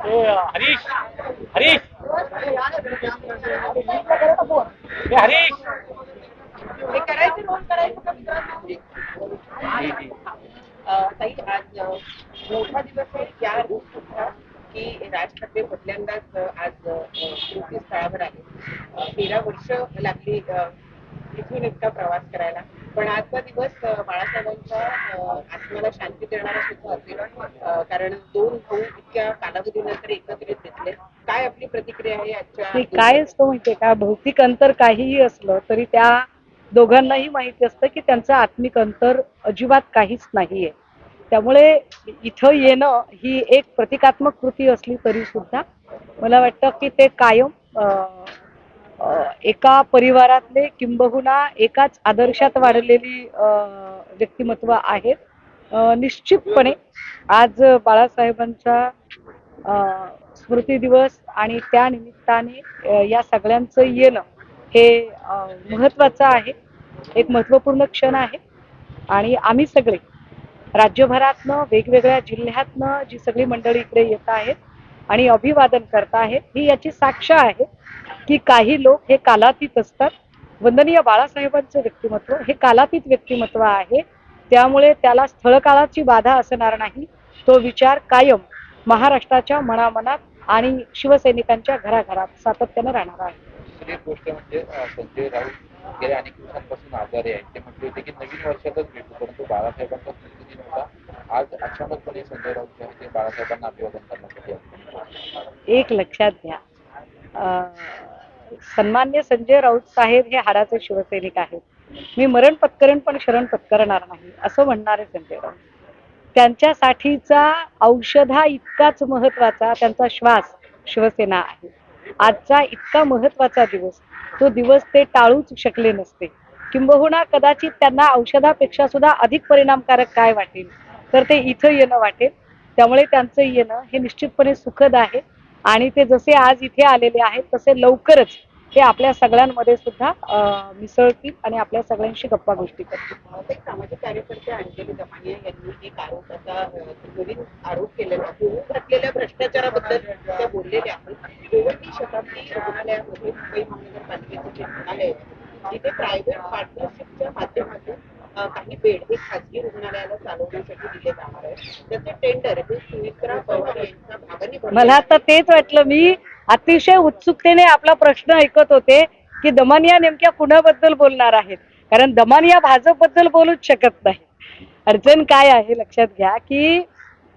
हो, हरीश हरीश. हरीश. करायचं करायचं ताई आज मोठा दिवस आहे. या सुद्धा की राज ठाकरे पहिल्यांदाच आज कृती स्थळावर आले. तेरा वर्ष लागली इथून इतका प्रवास करायला. पण आजचा दिवस बाळासाहेबांच्या आत्म्याला शांती देणारा सुद्धा असेल. कारण दोन भाऊ इतक्या कालावधीनंतर एकत्रित दिसले. काय आपली प्रतिक्रिया आहे आजच्या काय असतं माहितीये का? भौतिक अंतर काहीही असलं तरी त्या दोघांनाही माहिती असतं की त्यांचं आत्मिक अंतर अजिबात काहीच नाहीये. त्यामुळे इथं येणं ही एक प्रतिकात्मक कृती असली तरी सुद्धा मला वाटतं की ते कायम एका परिवारातले किंबहुना एकाच आदर्शात वाढलेली व्यक्तिमत्व आहेत. निश्चितपणे आज बाळासाहेबांचा स्मृती दिवस आणि त्या निमित्ताने या सगळ्यांचं येणं हे महत्वाचं आहे. एक महत्त्वपूर्ण क्षण आहे. आणि आम्ही सगळे राज्यभरातनं वेगवेगळ्या जिल्ह्यातनं जी सगळी मंडळी इकडे येत आहेत आणि अभिवादन करत आहेत ही याची साक्ष आहे. की काही लोक हे कालातीत असतात. वंदनीय बाळासाहेबांचं व्यक्तिमत्व हे कालातीत व्यक्तिमत्व आहे. त्यामुळे त्याला स्थळकाळाची बाधा असणार नाही. तो विचार कायम महाराष्ट्राच्या मनामनात आणि शिवसैनिकांच्या घराघरात सातत्यानं राहणार आहे. दुसरी एक गोष्ट म्हणजे संजय राऊत गेल्या अनेक दिवसांपासून आजारी आहेत. ते म्हटले होते की नवीन वर्षातच भेटू परंतु बाळासाहेबांचा स्मृतिदिन होता. आज अचानकपणे संजय राऊत जे आहे ते बाळासाहेबांना अभिवादन करण्यासाठी. एक लक्षात घ्या. सन्मान्य संजय राऊत साहेब हे हाडाचे शिवसैनिक आहेत. मी मरण पत्करण पण शरण पत्करणार नाही असं म्हणणारे संजय राऊत. त्यांच्यासाठीचा औषधा इतकाच महत्त्वाचा त्यांचा श्वास शिवसेना आहे. आजचा इतका महत्त्वाचा दिवस तो दिवस ते टाळूच शकले नसते. किंबहुना कदाचित त्यांना औषधापेक्षा सुद्धा अधिक परिणामकारक काय वाटेल? तर ते इथं येणं वाटेल. त्यामुळे त्यांचं येणं हे निश्चितपणे सुखद आहे. आणि ते जसे आज इथे आलेले आहेत तसे लवकरच ते आपल्या सगळ्यांमध्ये सुद्धा मिसळतील आणि आपल्या सगळ्यांशी गप्पा गोष्टी करतील. सामाजिक कार्यकर्ते अंजली दमानिया यांनी एक आरोप आता नवीन आरोप केलेला. घातलेल्या भ्रष्टाचाराबद्दल त्या बोललेल्या. गोवंडी शताब्दी रुग्णालयामध्ये मुंबई महानगरपालिकेचे जे रुग्णालय आहे तिथे प्रायव्हेट पार्टनरशिपच्या माध्यमातून काही बेड हे खाजगी रुग्णालयाला चालवण्यासाठी दिले जाणार आहे त्याचे टेंडर हे सुमित्रा पवार यांच्या भरले. मला आता तेच वाटलं मी अतिशय उत्सुकतेने आपला प्रश्न ऐकत होते की दमानिया नेमक्या कुणाबद्दल बोलणार आहेत? कारण दमानिया भाजपबद्दल बोलूच शकत नाही. अडचण काय आहे? लक्षात घ्या की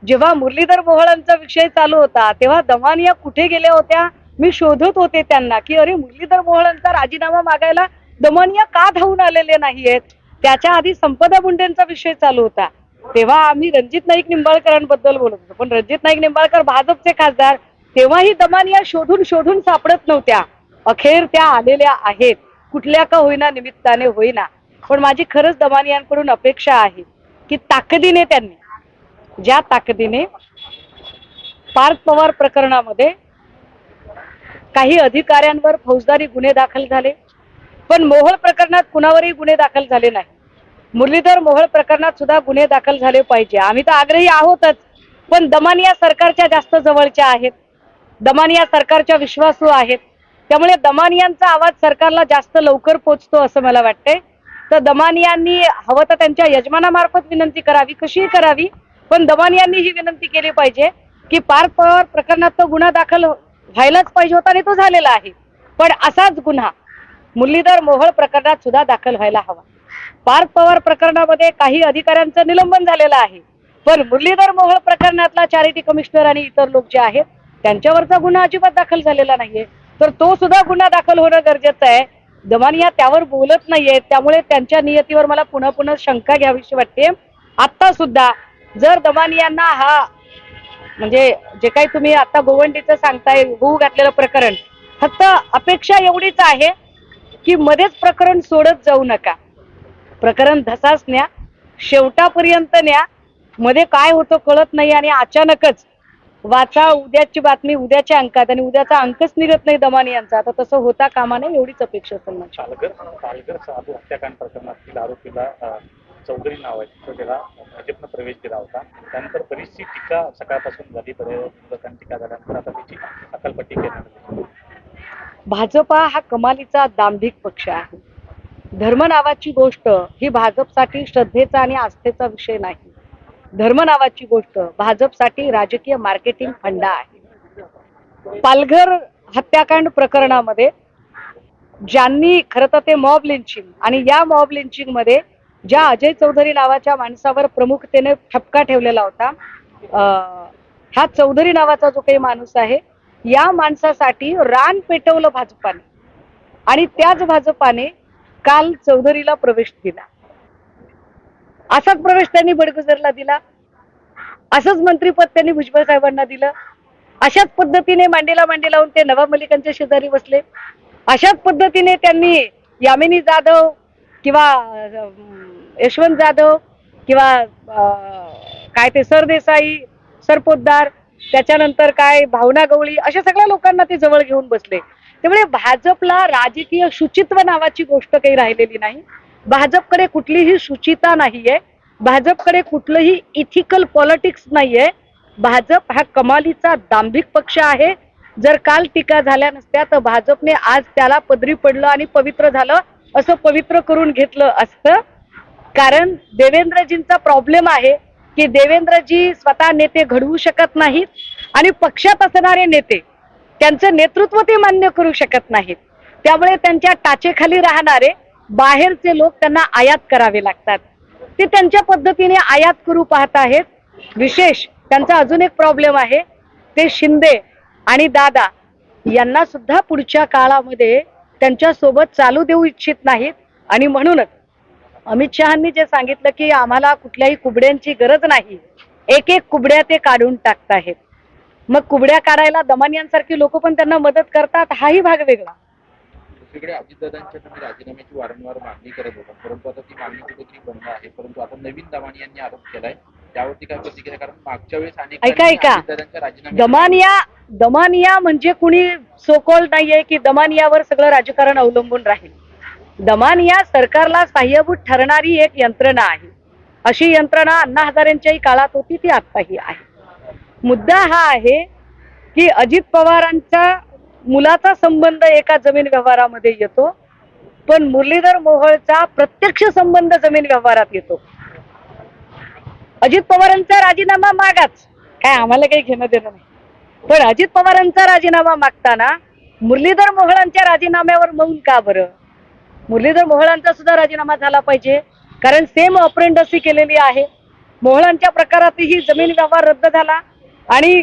जेव्हा मुरलीधर मोहळांचा विषय चालू होता तेव्हा दमानिया कुठे गेल्या होत्या? मी शोधत होते त्यांना की अरे मुरलीधर मोहळांचा राजीनामा मागायला दमानिया का धावून आलेले नाहीयेत? त्याच्या आधी संपदा मुंडेंचा विषय चालू होता. तेव्हा आम्ही रणजित नाईक निंबाळकरांबद्दल बोलत होतो. पण रणजित नाईक निंबाळकर भाजपचे खासदार तेव्हाही दमानिया शोधून शोधून सापडत नव्हत्या. अखेर त्या आलेल्या आहेत. कुठल्या का होईना निमित्ताने होईना. पण माझी खरंच दमानियांकडून अपेक्षा आहे की ताकदीने त्यांनी ज्या ताकदीने पार्थ पवार प्रकरणामध्ये काही अधिकाऱ्यांवर फौजदारी गुन्हे दाखल झाले. पण मोहोळ प्रकरणात कुणावरही गुन्हे दाखल झाले नाही. मुरलीधर मोहोळ प्रकरणात सुद्धा गुन्हे दाखल झाले पाहिजे. आम्ही तर आग्रही आहोतच. पण दमानिया सरकारच्या जास्त जवळच्या आहेत. दमानिया सरकारच्या विश्वासू आहेत. त्यामुळे दमानियांचा आवाज सरकारला जास्त लवकर पोचतो असं मला वाटतंय. तर दमानियांनी हवं तर त्यांच्या यजमानामार्फत विनंती करावी कशीही करावी पण दमानियांनी ही विनंती केली पाहिजे की पार्थ पवार प्रकरणात तो गुन्हा दाखल व्हायलाच पाहिजे होता आणि तो झालेला आहे. पण असाच गुन्हा मुरलीधर मोहोळ प्रकरणात सुद्धा दाखल व्हायला हवा. पार्थ पवार प्रकरणामध्ये काही अधिकाऱ्यांचं निलंबन झालेलं आहे. पण मुरलीधर मोहोळ प्रकरणातला चॅरिटी कमिशनर आणि इतर लोक जे आहेत त्यांच्यावरचा गुन्हा अजिबात दाखल झालेला नाहीये. तर तो सुद्धा गुन्हा दाखल होणं गरजेचं आहे. दमानिया त्यावर बोलत नाहीये. त्यामुळे त्यांच्या नियतीवर मला पुन्हा पुन्हा शंका घ्यावीशी वाटते आता सुद्धा जर दमानियांना हा म्हणजे जे काही तुम्ही आता गोवंडीचं सांगताय होऊ घातलेलं प्रकरण फक्त अपेक्षा एवढीच आहे की मध्येच प्रकरण सोडत जाऊ नका. प्रकरण धसास न्या शेवटापर्यंत न्या. मध्ये काय होतं कळत नाही आणि अचानकच वाचा उद्याची बातमी उद्याच्या अंकात आणि उद्याचा अंकच निघत नाही दमानी यांचा. आता तसं होता कामा नये एवढीच अपेक्षा असेल माझी पालघर साधू हत्याकांड प्रकरणातील आरोपीला चौधरी नाव आहे. तो त्याला भाजपनं प्रवेश दिला होता. त्यानंतर बरीचशी टीका सकाळपासून झाली. विरोधकांनी टीका झाल्यानंतर आता त्याची अकलपट्टी आली. भाजपा हा कमालीचा दांभिक पक्ष आहे. धर्म नावाची गोष्ट ही भाजपसाठी श्रद्धेचा आणि आस्थेचा विषय नाही. धर्म नावाची गोष्ट भाजपसाठी राजकीय मार्केटिंग फंडा आहे. पालघर हत्याकांड प्रकरणामध्ये ज्यांनी खरं तर ते मॉब लिंचिंग आणि या मॉब लिंचिंगमध्ये ज्या अजय चौधरी नावाच्या माणसावर प्रमुखतेने ठपका ठेवलेला होता हा चौधरी नावाचा जो काही माणूस आहे या माणसासाठी रान पेटवलं भाजपाने. आणि त्याच भाजपाने काल चौधरीला प्रवेश दिला. असाच प्रवेश त्यांनी बडगुजरला दिला. असंच मंत्रीपद त्यांनी भुजबळ साहेबांना दिलं. अशाच पद्धतीने मांडीला मांडी लावून ते नवाब मलिकांच्या शेजारी बसले. अशाच पद्धतीने त्यांनी यामिनी जाधव किंवा यशवंत जाधव किंवा काय ते सरदेसाई सरपोतदार त्याच्यानंतर काय भावना गवळी अशा सगळ्या लोकांना ते जवळ घेऊन बसले. त्यामुळे भाजपला राजकीय शुचित्व नावाची गोष्ट काही राहिलेली नाही. भाजपकडे कुठलीही शुचिता नाहीये. भाजपकडे कुठलंही इथिकल पॉलिटिक्स नाहीये. भाजप हा कमालीचा दांभिक पक्ष आहे. जर काल टीका झाल्या नसत्या तर भाजपने आज त्याला पदरी पडलं आणि पवित्र झालं असं पवित्र करून घेतलं असतं. कारण देवेंद्रजींचा प्रॉब्लेम आहे की देवेंद्रजी स्वतः नेते घडवू शकत नाहीत आणि पक्षात असणारे नेते त्यांचं नेतृत्व ते मान्य करू शकत नाहीत. त्यामुळे त्यांच्या टाचेखाली राहणारे बाहेरचे लोक त्यांना आयात करावे लागतात. ते त्यांच्या पद्धतीने आयात करू पाहत आहेत. विशेष त्यांचा अजून एक प्रॉब्लेम आहे. ते शिंदे आणि दादा यांना सुद्धा पुढच्या काळामध्ये त्यांच्यासोबत चालू देऊ इच्छित नाहीत. आणि म्हणूनच अमित शहानी जे सांगितलं की आम्हाला कुठल्याही कुबड्यांची गरज नाही. एक एक कुबड्या ते काढून टाकत आहेत मग कुबड्या काढायला दमानियांसारखी लोक पण त्यांना मदत करतात हाही भाग वेगळा. दुसरीकडे अजितदादांच्या तुम्ही राजीनाम्याची वारंवार मागणी करत होता. परंतु आता ती मागणी कुठेतरी बंद आहे. परंतु आता नवीन दमानी यांनी आरोप केलाय. त्यावरती काय प्रतिक्रिया? कारण मागच्या वेळेस अनेक ऐका, ऐका. अजितदादांच्या राजीनाम्या दमानिया दमानिया म्हणजे कुणी सोकॉल नाहीये की दमानियावर सगळं राजकारण अवलंबून राहील. दमानिया सरकारला साह्यभूत ठरणारी एक यंत्रणा आहे. अशी यंत्रणा अण्णा हजारेंच्याही काळात होती ती आत्ताही आहे. मुद्दा हा आहे की अजित पवारांचा मुलाचा संबंध एका जमीन व्यवहारामध्ये येतो पण मुरलीधर मोहोळचा प्रत्यक्ष संबंध जमीन व्यवहारात येतो. अजित पवारांचा राजीनामा मागाच. काय आम्हाला काही घेणं देणं नाही. पण अजित पवारांचा राजीनामा मागताना मुरलीधर मोहळांच्या राजीनाम्यावर मौन का बरं? मुरलीधर मोहळांचा सुद्धा राजीनामा झाला पाहिजे कारण सेम ऑपरेंडसी केलेली आहे. मोहळांच्या प्रकारातही जमीन व्यवहार रद्द झाला आणि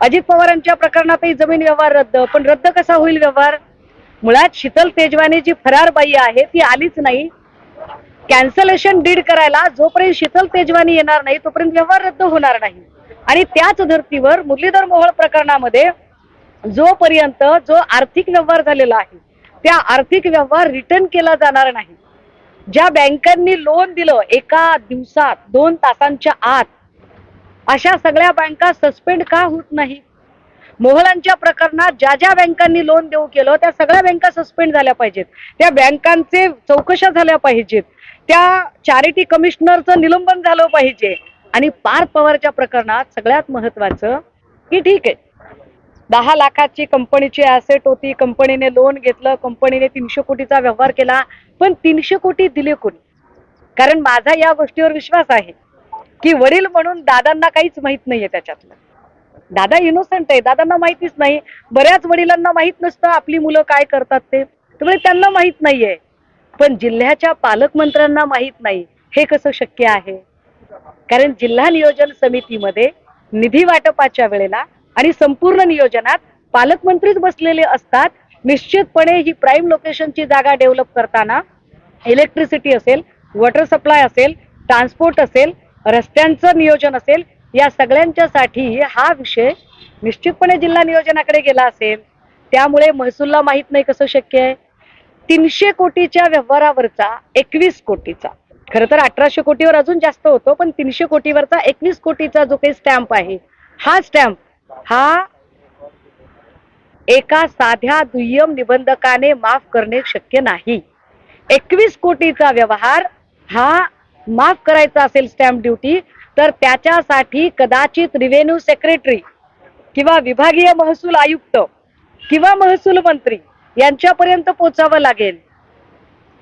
अजित पवारांच्या प्रकरणातही जमीन व्यवहार रद्द. पण रद्द कसा होईल व्यवहार? मुळात शीतल तेजवानी जी फरार बाई आहे ती आलीच नाही. कॅन्सलेशन डीड करायला जोपर्यंत शीतल तेजवानी येणार नाही तोपर्यंत व्यवहार रद्द होणार नाही. आणि त्याच धर्तीवर मुरलीधर मोहोळ प्रकरणामध्ये जोपर्यंत जो आर्थिक व्यवहार झालेला आहे त्या आर्थिक व्यवहार रिटर्न केला जाणार नाही. ज्या बँकांनी लोन दिलं एका दिवसात दोन तासांच्या आत अशा सगळ्या बँका सस्पेंड का होत नाही? मोहलांच्या प्रकरणात ज्या ज्या बँकांनी लोन देऊ केलं त्या सगळ्या बँका सस्पेंड झाल्या पाहिजेत? त्या बँकांचे चौकशा झाल्या पाहिजेत. त्या चॅरिटी कमिशनरचं निलंबन झालं पाहिजे. आणि पार्थ पवारच्या प्रकरणात सगळ्यात महत्वाचं की ठीक आहे. दहा लाखाची कंपनीची ॲसेट होती कंपनीने लोन घेतलं कंपनीने तीनशे कोटीचा व्यवहार केला पण तीनशे कोटी दिले कोणी? कारण माझा या गोष्टीवर विश्वास आहे. की वडील म्हणून दादांना काहीच माहीत नाहीये त्याच्यातलं. दादा इनोसंट आहे दादांना माहितीच नाही. बऱ्याच वडिलांना माहीत नसतं आपली मुलं काय करतात ते. त्यामुळे त्यांना माहीत नाहीये. पण जिल्ह्याच्या पालकमंत्र्यांना माहीत नाही हे कसं शक्य आहे? कारण जिल्हा नियोजन समितीमध्ये निधी वाटपाच्या वेळेला आणि संपूर्ण नियोजनात पालकमंत्रीच बसलेले असतात. निश्चितपणे ही प्राईम लोकेशनची जागा डेव्हलप करताना इलेक्ट्रिसिटी असेल वॉटर सप्लाय असेल ट्रान्सपोर्ट असेल रस्त्यांचं नियोजन असेल या सगळ्यांच्यासाठी हा विषय निश्चितपणे जिल्हा नियोजनाकडे गेला असेल. त्यामुळे महसूलला माहीत नाही कसं शक्य आहे. तीनशे कोटीच्या व्यवहारावरचा एकवीस कोटीचा. खरं तर अठराशे कोटीवर अजून जास्त होतो पण तीनशे कोटीवरचा एकवीस कोटीचा जो काही स्टॅम्प आहे हा स्टॅम्प हा एका साध्या दुय्यम निबंधकाने माफ करणे शक्य नाही. एकवीस कोटीचा व्यवहार हा माफ करायचं असेल स्टॅम्प ड्युटी तर त्याच्यासाठी कदाचित रिव्हेन्यू सेक्रेटरी किंवा विभागीय महसूल आयुक्त किंवा महसूल मंत्री यांच्यापर्यंत पोचावं लागेल.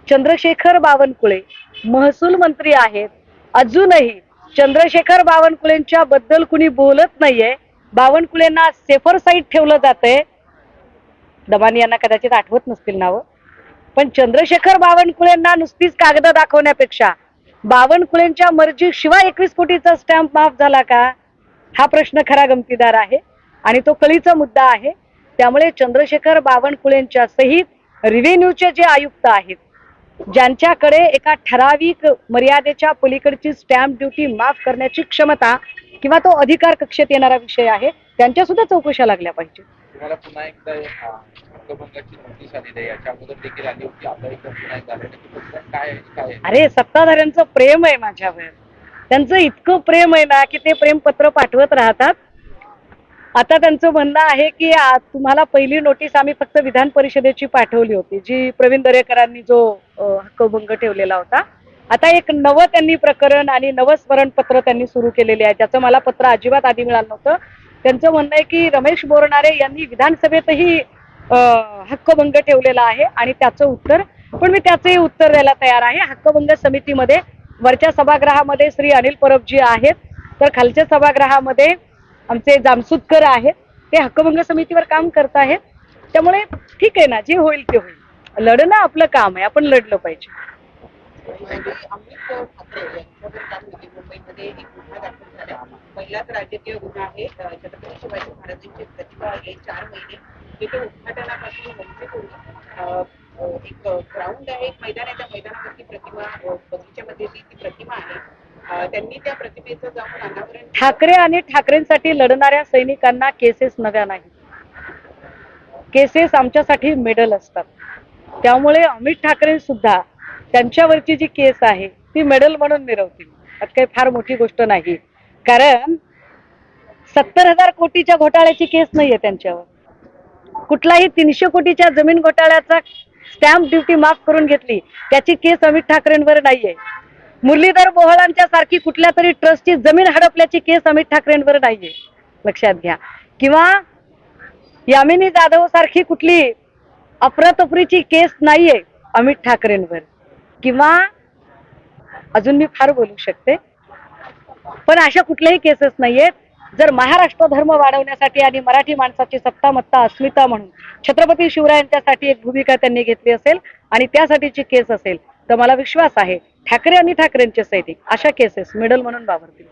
चंद्रशेखर बावनकुळे महसूल मंत्री आहेत. अजूनही चंद्रशेखर बावनकुळेंच्या बद्दल कुणी बोलत नाहीये. बावनकुळेंना सेफर साईड ठेवलं जातंय. दमानी यांना कदाचित आठवत नसतील नावं. पण चंद्रशेखर बावनकुळेंना नुसतीच कागद दाखवण्यापेक्षा बावनकुळेंच्या मर्जी शिवाय एकवीस कोटीचा स्टॅम्प माफ झाला का? हा प्रश्न खरा गमतीदार आहे आणि तो कळीचा मुद्दा आहे. त्यामुळे चंद्रशेखर बावनकुळेंच्या सहित रिव्हेन्यूचे जे आयुक्त आहेत ज्यांच्याकडे एका ठराविक मर्यादेच्या पलीकडची स्टॅम्प ड्युटी माफ करण्याची क्षमता किंवा तो अधिकार कक्षेत येणारा विषय आहे त्यांच्या सुद्धा चौकशा लागल्या पाहिजे तुम्हाला पुन्हा एकदा हक्कभंगाची नोटीस आलेली आहे याच्या अगोदर देखील आली होती. आता एकदा पुन्हा एकदा आली. काय आहे? काय आहे? अरे सत्ताधाऱ्यांचं प्रेम आहे माझ्यावर. त्यांचं इतकं प्रेम आहे ना की ते प्रेम पत्र पाठवत राहतात. आता त्यांचं म्हणणं आहे की आ, तुम्हाला पहिली नोटीस आम्ही फक्त विधान परिषदेची पाठवली होती जी प्रवीण दरेकरांनी जो अ, हक्कभंग ठेवलेला होता. आता एक नवं त्यांनी प्रकरण आणि नवं स्मरणपत्र त्यांनी सुरू केलेले आहे. त्याचं मला पत्र अजिबात आधी मिळालं नव्हतं. त्यांचं म्हणणं आहे की रमेश बोरणारे यांनी विधानसभेतही हक्कभंग ठेवलेला आहे आणि त्याचं उत्तर पण मी त्याचंही उत्तर द्यायला तयार आहे. हक्कभंग समितीमध्ये वरच्या सभागृहामध्ये श्री अनिल परबजी आहेत. तर खालच्या सभागृहामध्ये आमचे जामसुदकर आहेत. ते हक्कभंग समितीवर काम करत आहेत. त्यामुळे ठीक आहे ना जे होईल ते होईल. लढणं आपलं काम आहे. आपण लढलं पाहिजे. म्हणजे अमित ठाकरे यांच्यावर म्हणजे मुंबईमध्ये एक गुन्हा दाखल झाला पहिलाच राजकीय गुन्हा आहे. छत्रपती शिवाजी महाराजांची प्रतिमा आहे. चार महिने तिथे उद्घाटनापासून वंचित होऊन एक ग्राउंड आहे एक मैदान आहे. त्या मैदानावरती प्रतिमा बगीच्यामध्ये ती ती प्रतिमा आहे. त्यांनी त्या प्रतिमेचं जाऊन अनावरण ठाकरे आणि ठाकरेंसाठी लढणाऱ्या सैनिकांना केसेस नव्या नाही केसेस आमच्यासाठी मेडल असतात. त्यामुळे अमित ठाकरे सुद्धा त्यांच्यावरची जी केस आहे ती मेडल म्हणून मिरवतील. आता काही फार मोठी गोष्ट नाही. कारण सत्तर हजार कोटीच्या घोटाळ्याची केस नाहीये त्यांच्यावर. कुठलाही तीनशे कोटीच्या जमीन घोटाळ्याचा स्टॅम्प ड्युटी माफ करून घेतली त्याची केस अमित ठाकरेंवर नाहीये. मुरलीधर बोहळांच्या सारखी कुठल्या तरी ट्रस्टची जमीन हडपल्याची केस अमित ठाकरेंवर नाहीये. लक्षात घ्या. किंवा यामिनी जाधव सारखी कुठली अफरातफरीची केस नाहीये अमित ठाकरेंवर. किंवा अजून मी फार बोलू शकते. पण अशा कुठल्याही केसेस नाहीयेत. जर महाराष्ट्र धर्म वाढवण्यासाठी आणि मराठी माणसाची सत्ता मत्ता अस्मिता म्हणून छत्रपती शिवरायांच्यासाठी एक भूमिका त्यांनी घेतली असेल आणि त्यासाठीची केस असेल तर मला विश्वास आहे ठाकरे आणि ठाकरेंचे सैनिक अशा केसेस मेडल म्हणून वावरतील.